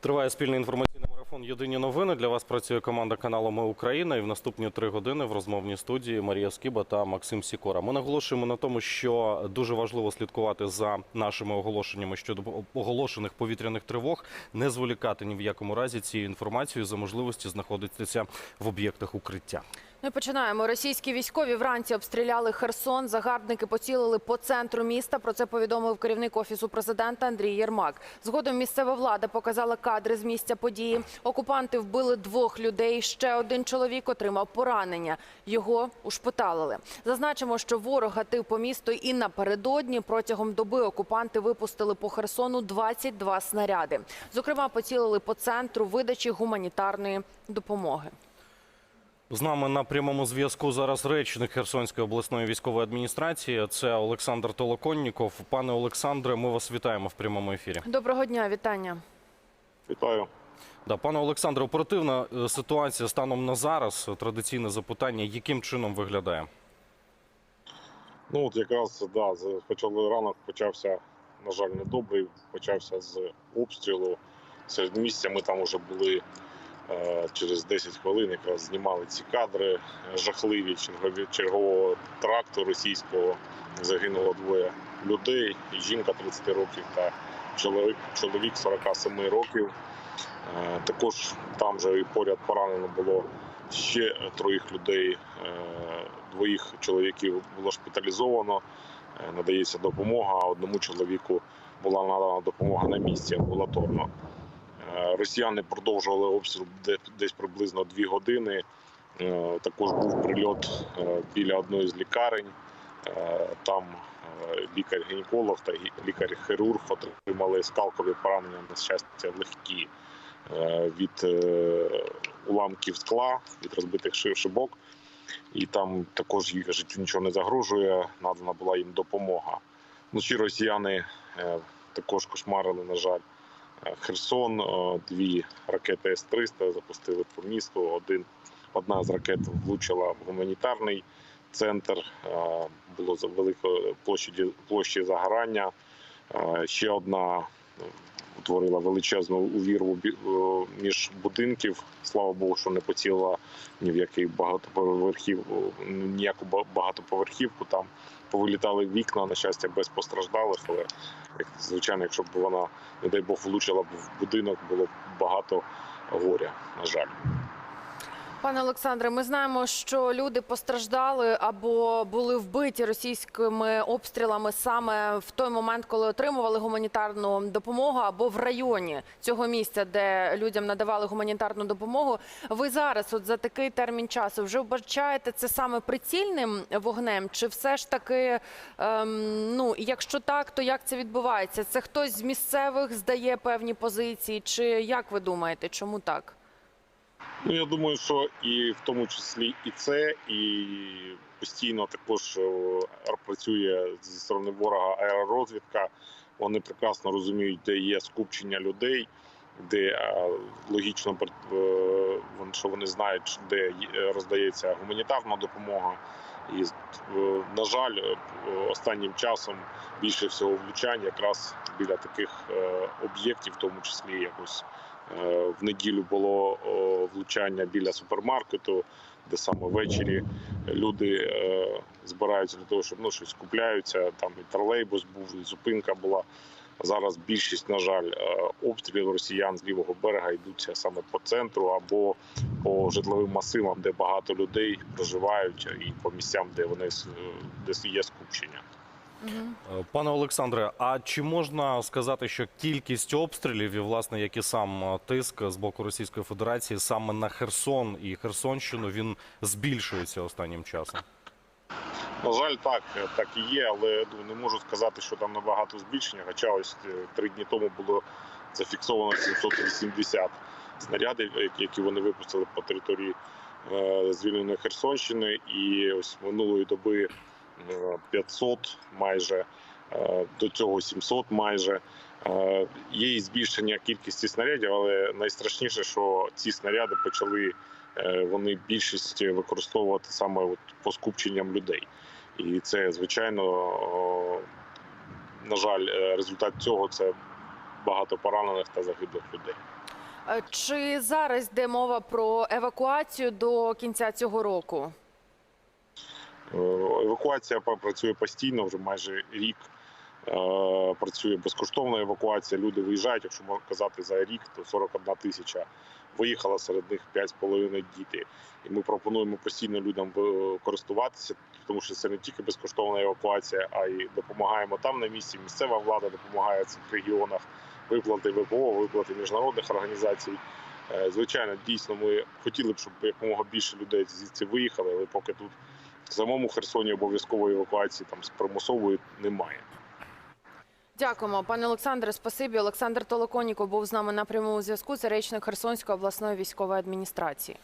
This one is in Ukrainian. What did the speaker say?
Триває спільний інформаційний марафон. Єдині новини для вас працює команда каналу Ми Україна. І в наступні три години в розмовній студії Марія Скіба та Максим Сікора. Ми наголошуємо на тому, що дуже важливо слідкувати за нашими оголошеннями щодо оголошених повітряних тривог, не зволікати ні в якому разі цією інформацією за можливості знаходитися в об'єктах укриття. Ну і починаємо. Російські військові вранці обстріляли Херсон. Загарбники поцілили по центру міста. Про це повідомив керівник офісу президента Андрій Єрмак. Згодом місцева влада показала кадри з місця події. Окупанти вбили двох людей. Ще один чоловік отримав поранення. Його ушпиталили. Зазначимо, що ворог гатив по місту і напередодні протягом доби окупанти випустили по Херсону 22 снаряди. Зокрема, поцілили по центру видачі гуманітарної допомоги. З нами на прямому зв'язку зараз речник Херсонської обласної військової адміністрації. Це Олександр Толоконніков. Пане Олександре, ми вас вітаємо в прямому ефірі. Доброго дня, вітання. Вітаю. Да, пане Олександре, оперативна е, ситуація станом на зараз. Традиційне запитання, яким чином виглядає? Ну от якраз да, почали ранок почався, на жаль, недобрий. Почався з обстрілу серед місця. Ми там вже були через 10 хвилин, якраз знімали ці кадри е, жахливі чергового тракту російського. Загинуло двоє людей. Жінка 30 років та чоловік, чоловік 47 років. Е, Також там же і поряд поранено було ще троїх людей. Е, Двоїх чоловіків було шпиталізовано. Е, Надається допомога. Одному чоловіку була надана допомога на місці амбулаторно. Росіяни продовжували обстріл десь приблизно дві години. Е, Також був прильот е, біля одної з лікарень. Е, Там лікар-гінеколог та лікар-хірург отримали скалкові поранення на щастя легкі від уламків скла, від розбитих шибок. І там також їх життю нічого не загрожує. Надана була їм допомога. Вночі росіяни е, також кошмарили, на жаль, Херсон. Е, Дві ракети С-300 запустили по місту. Один, одна з ракет влучила в гуманітарний центр. Е, Було великої площі, площі загорання. Е, Ще одна е, утворила величезну увірву між будинків. Слава Богу, що не поціла ні в який багатоповерхів, ніяку багатоповерхівку. Там повилітали вікна, на щастя, без постраждалих. Але звичайно, якщо б вона, не дай Бог, влучила б в будинок, було б багато горя. На жаль. Пане Олександре, ми знаємо, що люди постраждали або були вбиті російськими обстрілами саме в той момент, коли отримували гуманітарну допомогу, або в районі цього місця, де людям надавали гуманітарну допомогу. Ви зараз, от за такий термін часу, вже вбачаєте це саме прицільним вогнем? Чи все ж таки, ем, ну якщо так, то як це відбувається? Це хтось з місцевих здає певні позиції, чи як ви думаєте, чому так? Ну я думаю, що і в тому числі і це, і постійно також е, працює зі сторони ворога аеророзвідка. Вони прекрасно розуміють, де є скупчення людей, де е, логічно е, що вони знають, де роздається гуманітарна допомога. І на жаль, останнім часом більше всього влучань якраз біля таких об'єктів, в тому числі якось В неділю було влучання біля супермаркету, де саме ввечері люди е, збираються для того, щоб ну, щось купляються. Там і тролейбус був, і зупинка була. Зараз більшість, на жаль, е, обстрілів росіян з лівого берега йдуться саме по центру або по житловим масивам, де багато людей проживають, і по місцям, де вони де є скупчення. Е, Пане Олександре, а чи можна сказати, що кількість обстрілів і власне як і сам е, тиск з боку Російської Федерації саме на Херсон і Херсонщину він збільшується останнім часом? На жаль, так, так і є, але не можу сказати, що там набагато збільшення. Хоча ось е, три дні тому було зафіксовано 780 снарядів, які- вони випустили по території звільненої Херсонщини. І ось минулої доби 500 майже, е, до цього 700 майже. Е, Є і збільшення кількості снарядів, але найстрашніше, що ці снаряди почали е, вони більшість використовувати саме от по скупченням людей. І це, звичайно, на жаль, результат цього це багато поранених та загиблих людей. Чи зараз йде мова про евакуацію до кінця цього року? Е, Евакуація працює постійно, вже майже рік. Е, Працює безкоштовна евакуація. Люди виїжджають, якщо можна казати за рік, то 41 тисяча виїхала, серед них 5,5 діти. І ми пропонуємо постійно людям е, користуватися, тому що це не тільки безкоштовна евакуація, а й допомагаємо там на місці. Місцева влада допомагає в цих регіонах, виплати ВПО, виплати міжнародних організацій. Звичайно, дійсно, ми хотіли б, щоб якомога більше людей звідси виїхали, але поки тут в самому Херсоні обов'язкової евакуації там з примусової немає. Дякуємо, пане Олександре. Спасибі. Олександр Толоконіко був з нами на прямому зв'язку. Це речник Херсонської обласної військової адміністрації.